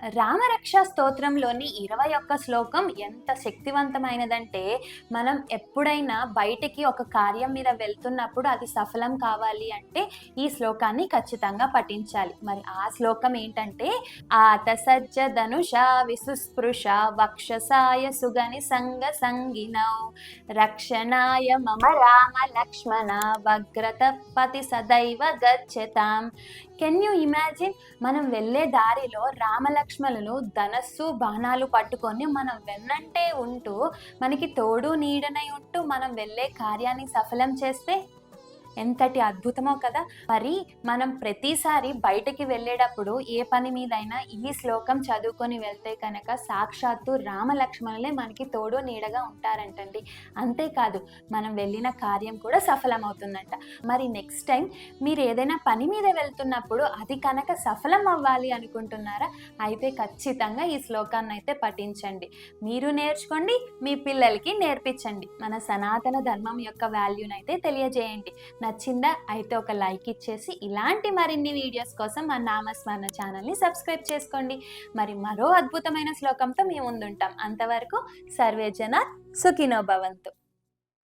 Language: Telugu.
రామరక్ష స్తోత్రంలోని ఇరవై ఒక్క శ్లోకం ఎంత శక్తివంతమైనదంటే మనం ఎప్పుడైనా బయటికి ఒక కార్యం మీద వెళ్తున్నప్పుడు అది సఫలం కావాలి అంటే ఈ శ్లోకాన్ని ఖచ్చితంగా పఠించాలి. మరి ఆ శ్లోకం ఏంటంటే ఆత సజ్జ ధనుష విసుస్పృశ వక్షసాయ సుగని సంగ సంగినౌ రక్షణాయ మమ రామ లక్ష్మణ వగ్రత పతి సదైవ గచ్చతాం. కెన్ యూ ఇమాజిన్ మనం వెళ్ళే దారిలో లక్ష్మణులు ధనస్సు బాణాలు పట్టుకొని మనం వెన్నంటే ఉంటూ మనకి తోడు నీడనై ఉంటూ మనం వెళ్ళే కార్యాన్ని సఫలం చేస్తే ఎంతటి అద్భుతమో కదా. మరి మనం ప్రతిసారి బయటికి వెళ్ళేటప్పుడు ఏ పని మీదైనా ఈ శ్లోకం చదువుకొని వెళ్తే కనుక సాక్షాత్తు రామలక్ష్మణులే మనకి తోడు నీడగా ఉంటారంటండి. అంతేకాదు మనం వెళ్ళిన కార్యం కూడా సఫలమవుతుందంట. మరి నెక్స్ట్ టైం మీరు ఏదైనా పని మీద వెళ్తున్నప్పుడు అది కనుక సఫలం అవ్వాలి అనుకుంటున్నారా? అయితే ఖచ్చితంగా ఈ శ్లోకాన్ని అయితే పఠించండి. మీరు నేర్చుకోండి మీ పిల్లలకి నేర్పించండి. మన సనాతన ధర్మం యొక్క వాల్యూనైతే అయితే తెలియజేయండి. నచ్చిందా అయితే ఒక లైక్ ఇచ్చేసి ఇలాంటి మరిన్ని వీడియోస్ కోసం మా నామస్మరణ ఛానల్ని సబ్స్క్రైబ్ చేసుకోండి. మరి మరో అద్భుతమైన శ్లోకంతో మేము ముందుంటాం. అంతవరకు సర్వేజన సుఖినో భవంతు.